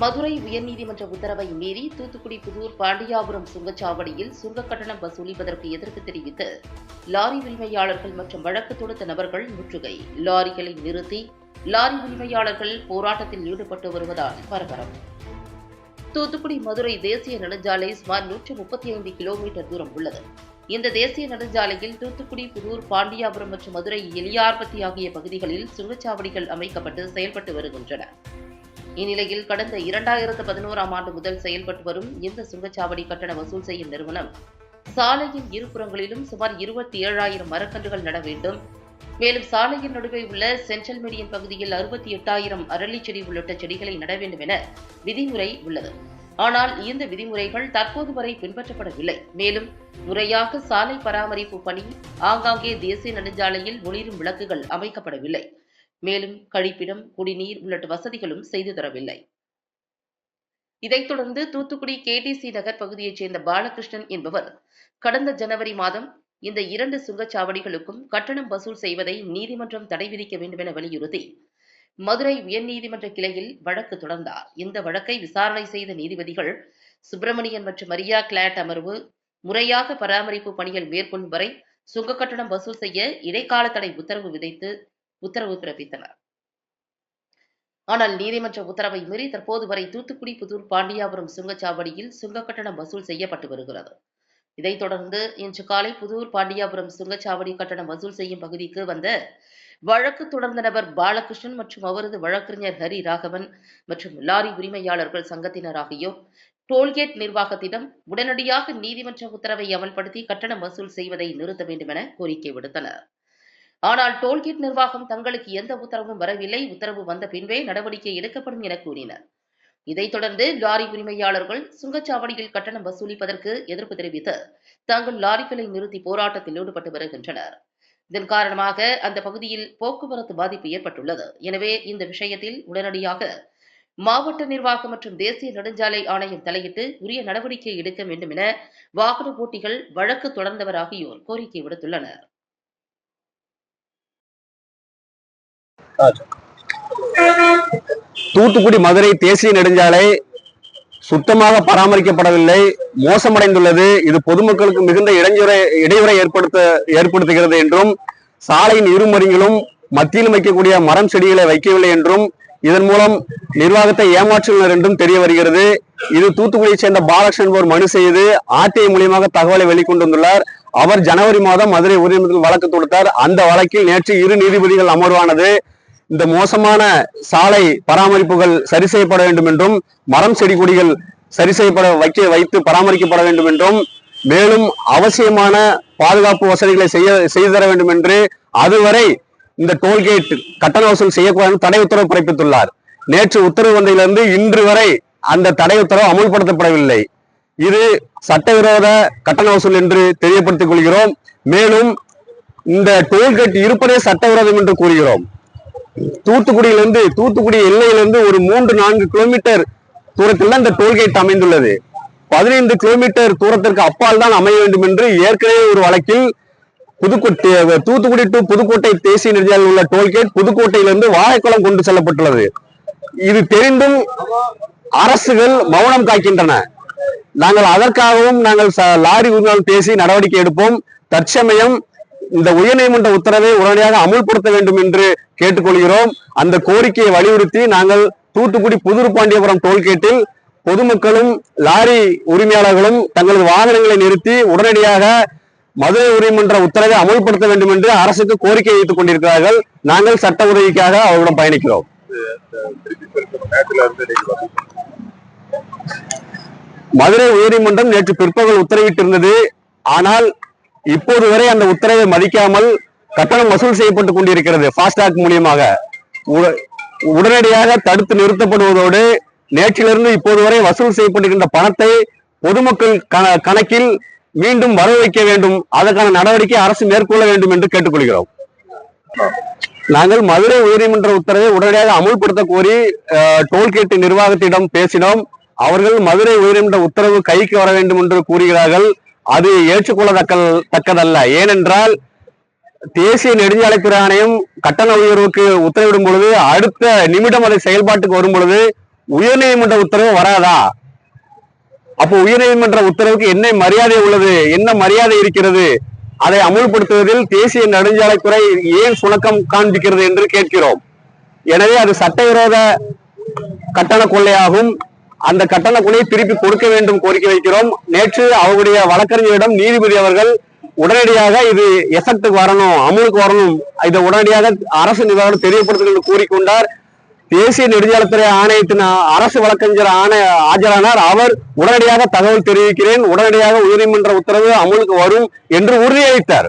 மதுரை உயர்நீதிமன்ற உத்தரவை மீறி தூத்துக்குடி புதூர் பாண்டியாபுரம் சுங்கச்சாவடியில் சுங்க கட்டணம் வசூலிப்பதற்கு எதிர்ப்பு தெரிவித்து லாரி உரிமையாளர்கள் மற்றும் வழக்கு தொடுத்த நபர்கள் முற்றுகை லாரிகளை நிறுத்தி லாரி உரிமையாளர்கள் போராட்டத்தில் ஈடுபட்டு வருவதால் பரபரப்பு தூத்துக்குடி மதுரை தேசிய நெடுஞ்சாலை சுமார் நூற்று முப்பத்தி ஐந்து கிலோமீட்டர் தூரம் உள்ளது. இந்த தேசிய நெடுஞ்சாலையில் தூத்துக்குடி புதூர் பாண்டியாபுரம் மற்றும் மதுரை எலியார்பத்தி ஆகிய பகுதிகளில் சுங்கச்சாவடிகள் அமைக்கப்பட்டு செயல்பட்டு வருகின்றன. இந்நிலையில் கடந்த இரண்டாயிரத்து பதினோராம் ஆண்டு முதல் செயல்பட்டு வரும் இந்த சுங்கச்சாவடி கட்டண வசூல் செய்யும் நிறுவனம் சாலையின் இருபுறங்களிலும் சுமார் இருபத்தி ஏழாயிரம் மரக்கன்றுகள் நட வேண்டும். மேலும் சாலையின் நடுவே உள்ள சென்ட்ரல் மீடியன் பகுதியில் அறுபத்தி எட்டாயிரம் அரளி செடி உள்ளிட்ட செடிகளை நட வேண்டும் என விதிமுறை உள்ளது. ஆனால் இந்த விதிமுறைகள் தற்போது வரை பின்பற்றப்படவில்லை. மேலும் முறையாக சாலை பராமரிப்பு பணி ஆங்காங்கே தேசிய நெடுஞ்சாலையில் ஒளிரும் விளக்குகள் அமைக்கப்படவில்லை. மேலும் கழிப்பிடம் குடிநீர் உள்ளிட்ட வசதிகளும் செய்து தரவில்லை. இதைத் தொடர்ந்து தூத்துக்குடி கேடிசி நகர் பகுதியைச் சேர்ந்த பாலகிருஷ்ணன் என்பவர் கடந்த ஜனவரி மாதம் இந்த இரண்டு சுங்கச்சாவடிகளுக்கும் கட்டணம் வசூல் செய்வதை நீதிமன்றம் தடை விதிக்க வேண்டும் என வலியுறுத்தி மதுரை உயர்நீதிமன்ற கிளையில் வழக்கு தொடர்ந்தார். இந்த வழக்கை விசாரணை செய்த நீதிபதிகள் சுப்பிரமணியன் மற்றும் மரியா கிளாட் அமர்வு முறையாக பராமரிப்பு பணிகள் மேற்கொள்ளும் வரை சுங்க கட்டணம் வசூல் செய்ய இடைக்கால தடை உத்தரவு விதித்து உத்தரவு பிறப்பித்தனர். ஆனால் நீதிமன்ற உத்தரவை மீறி தற்போது வரை தூத்துக்குடி புதூர் பாண்டியாபுரம் சுங்கச்சாவடியில் சுங்க கட்டணம் வசூல் செய்யப்பட்டு வருகிறது. இதைத் தொடர்ந்து இன்று காலை புதூர் பாண்டியாபுரம் சுங்கச்சாவடி கட்டணம் வசூல் செய்யும் பகுதிக்கு வந்த வழக்கு தொடர்ந்த நபர் பாலகிருஷ்ணன் மற்றும் அவரது வழக்கறிஞர் ஹரி ராகவன் மற்றும் லாரி உரிமையாளர்கள் சங்கத்தினர் ஆகியோர் டோல்கேட் நிர்வாகத்திடம் உடனடியாக நீதிமன்ற உத்தரவை அமல்படுத்தி கட்டணம் வசூல் செய்வதை நிறுத்த வேண்டும் என கோரிக்கை விடுத்தனர். ஆனால் டோல்கேட் நிர்வாகம் தங்களுக்கு எந்த உத்தரவும் வரவில்லை. உத்தரவு வந்த பின்பே நடவடிக்கை எடுக்கப்படும் என கூறினர். இதைத் தொடர்ந்து லாரி உரிமையாளர்கள் சுங்கச்சாவடியில் கட்டணம் வசூலிப்பதற்கு எதிர்ப்பு தெரிவித்து தங்கள் லாரிகளை நிறுத்தி போராட்டத்தில் ஈடுபட்டு வருகின்றனர். இதன் காரணமாக அந்த பகுதியில் போக்குவரத்து பாதிப்பு ஏற்பட்டுள்ளது. எனவே இந்த விஷயத்தில் உடனடியாக மாவட்ட நிர்வாகம் மற்றும் தேசிய நெடுஞ்சாலை ஆணையம் தலையிட்டு உரிய நடவடிக்கை எடுக்க வேண்டும் என வாகன போட்டிகள் வழக்கு தொடர்ந்தவர் ஆகியோர் கோரிக்கை விடுத்துள்ளனர். தூத்துக்குடி மதுரை தேசிய நெடுஞ்சாலை சுத்தமாக பராமரிக்கப்படவில்லை. மோசமடைந்துள்ளது. இது பொதுமக்களுக்கு மிகுந்த இடைஞ்சுரை இடையூறை ஏற்படுத்த ஏற்படுத்துகிறது என்றும் சாலையின் இருமருங்கிலும் மத்தியிலும் வைக்கக்கூடிய மரம் செடிகளை வைக்கவில்லை என்றும் இதன் மூலம் நிர்வாகத்தை ஏமாற்றுள்ளனர் என்றும் தெரிய வருகிறது. இது தூத்துக்குடியைச் சேர்ந்த பாலகிருஷ்ணன் என்பவர் மனு செய்து ஆர்டிஐ மூலியமாக தகவலை வெளிக்கொண்டுள்ளார். அவர் ஜனவரி மாதம் மதுரை உயர்நீதிமன்றத்தில் வழக்கு தொடுத்தார். அந்த வழக்கில் நேற்று இரு நீதிபதிகள் அமர்வானது. இந்த மோசமான சாலை பராமரிப்புகள் சரி செய்யப்பட வேண்டும் என்றும் மரம் செடி கொடிகள் சரி செய்யப்பட வைக்க வைத்து பராமரிக்கப்பட வேண்டும் என்றும் மேலும் அவசியமான பாதுகாப்பு வசதிகளை செய்ய செய்து தர வேண்டும் என்று அதுவரை இந்த டோல்கேட் கட்டண வசூல் செய்யக்கூடாது தடை உத்தரவு பிறப்பித்துள்ளார். நேற்று உத்தரவு வந்ததிலிருந்து இன்று வரை அந்த தடை உத்தரவு அமுல்படுத்தப்படவில்லை. இது சட்டவிரோத கட்டண வசூல் என்று தெரியப்படுத்திக் கொள்கிறோம். மேலும் இந்த டோல்கேட் இருப்பதே சட்டவிரோதம் என்று கூறுகிறோம். தூத்துக்குடியிலிருந்து தூத்துக்குடி எல்லையிலிருந்து ஒரு மூன்று நான்கு கிலோமீட்டர் தூரத்தில் தான் இந்த டோல்கேட் அமைந்துள்ளது. பதினைந்து கிலோமீட்டர் தூரத்திற்கு அப்பால் தான் அமைய வேண்டும் என்று ஏற்கனவே ஒரு வழக்கில் புதுக்கோட்டை தூத்துக்குடி டு புதுக்கோட்டை தேசிய நெடுஞ்சாலையில் உள்ள டோல்கேட் புதுக்கோட்டையிலிருந்து வாழைக்குளம் கொண்டு செல்லப்பட்டுள்ளது. இது தெரிந்தும் அரசுகள் மௌனம் காக்கின்றன. நாங்கள் அதற்காகவும் நாங்கள் லாரி உரிமையாளர் பேசி நடவடிக்கை எடுப்போம். தற்சமயம் இந்த உயர்நீதிமன்ற உத்தரவை உடனடியாக அமுல்படுத்த வேண்டும் என்று கேட்டுக்கொள்கிறோம். அந்த கோரிக்கையை வலியுறுத்தி நாங்கள் தூத்துக்குடி புதூர் பாண்டியபுரம் டோல்கேட்டில் பொதுமக்களும் லாரி உரிமையாளர்களும் தங்களது வாகனங்களை நிறுத்தி உடனடியாக மதுரை உரிமன்ற உத்தரவை அமுல்படுத்த வேண்டும் என்று அரசுக்கு கோரிக்கை வைத்துக் கொண்டிருக்கிறார்கள். நாங்கள் சட்ட உதவிக்காக அவர்களிடம் பயணிக்கிறோம். மதுரை உயர்நீதிமன்றம் நேற்று பிற்பகல் உத்தரவிட்டிருந்தது. ஆனால் இப்போது வரை அந்த உத்தரவை மதிக்காமல் கட்டணம் வசூல் செய்யப்பட்டுக் கொண்டிருக்கிறது ஃபாஸ்டாக் மூலியமாக. உடனடியாக தடுத்து நிறுத்தப்படுவதோடு நேற்றிலிருந்து இப்போது வரை வசூல் செய்யப்பட்டிருக்கின்ற பணத்தை பொதுமக்கள் கண- கணக்கில் மீண்டும் வர வைக்க வேண்டும். அதற்கான நடவடிக்கை அரசு மேற்கொள்ள வேண்டும் என்று கேட்டுக்கொள்கிறோம். நாங்கள் மதுரை உயர்நீதிமன்ற உத்தரவை உடனடியாக அமுல்படுத்த கோரி அஹ், டோல்கேட் நிர்வாகத்திடம் பேசினோம். அவர்கள் மதுரை உயர்நீதிமன்ற உத்தரவு கைக்கு வர வேண்டும் என்று கூறுகிறார்கள். அது ஏற்றுக்கொள்ளத்தக்க தக்கதல்ல. ஏனென்றால் தேசிய நெடுஞ்சாலைத்துறை ஆணையம் கட்டண உயர்வுக்கு உத்தரவிடும் பொழுது அடுத்த நிமிடம் அதை செயல்பாட்டுக்கு வரும் பொழுது உயர்நீதிமன்ற உத்தரவு வராதா? அப்போ உயர்நீதிமன்ற உத்தரவுக்கு என்ன மரியாதை உள்ளது? என்ன மரியாதை இருக்கிறது? அதை அமுல்படுத்துவதில் தேசிய நெடுஞ்சாலைத்துறை ஏன் சுணக்கம் காண்பிக்கிறது என்று கேட்கிறோம். எனவே அது சட்டவிரோத கட்டண கொள்ளையாகும். அந்த கட்டண திருப்பி கொடுக்க வேண்டும் கோரிக்கை வைக்கிறோம். நேற்று அவருடைய வழக்கறிஞரிடம் நீதிபதி அவர்கள் உடனடியாக இது எஃபெக்டுக்கு வரணும் அமுலுக்கு வரணும் இதை உடனடியாக அரசு நிர்வாகம் தெரியப்படுத்தும் என்று கூறிக்கொண்டார். தேசிய நெடுஞ்சாலைத்துறை ஆணையத்தின் அரசு வழக்கறிஞர் ஆணை ஆஜரானார். அவர் உடனடியாக தகவல் தெரிவிக்கிறேன் உடனடியாக உயர்நீதிமன்ற உத்தரவு அமலுக்கு வரும் என்று உறுதியளித்தார்.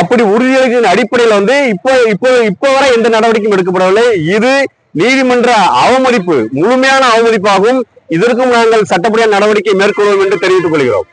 அப்படி உறுதியளிக்கிற அடிப்படையில் வந்து இப்போ இப்போ இப்போ வரை எந்த நடவடிக்கையும் எடுக்கப்படவில்லை. இது நீதிமன்ற அவமதிப்பு முழுமையான அவமதிப்பாகவும் இதற்கும் நாங்கள் சட்டப்படியான நடவடிக்கை மேற்கொள்வோம் என்று தெரிவித்துக் கொள்கிறோம்.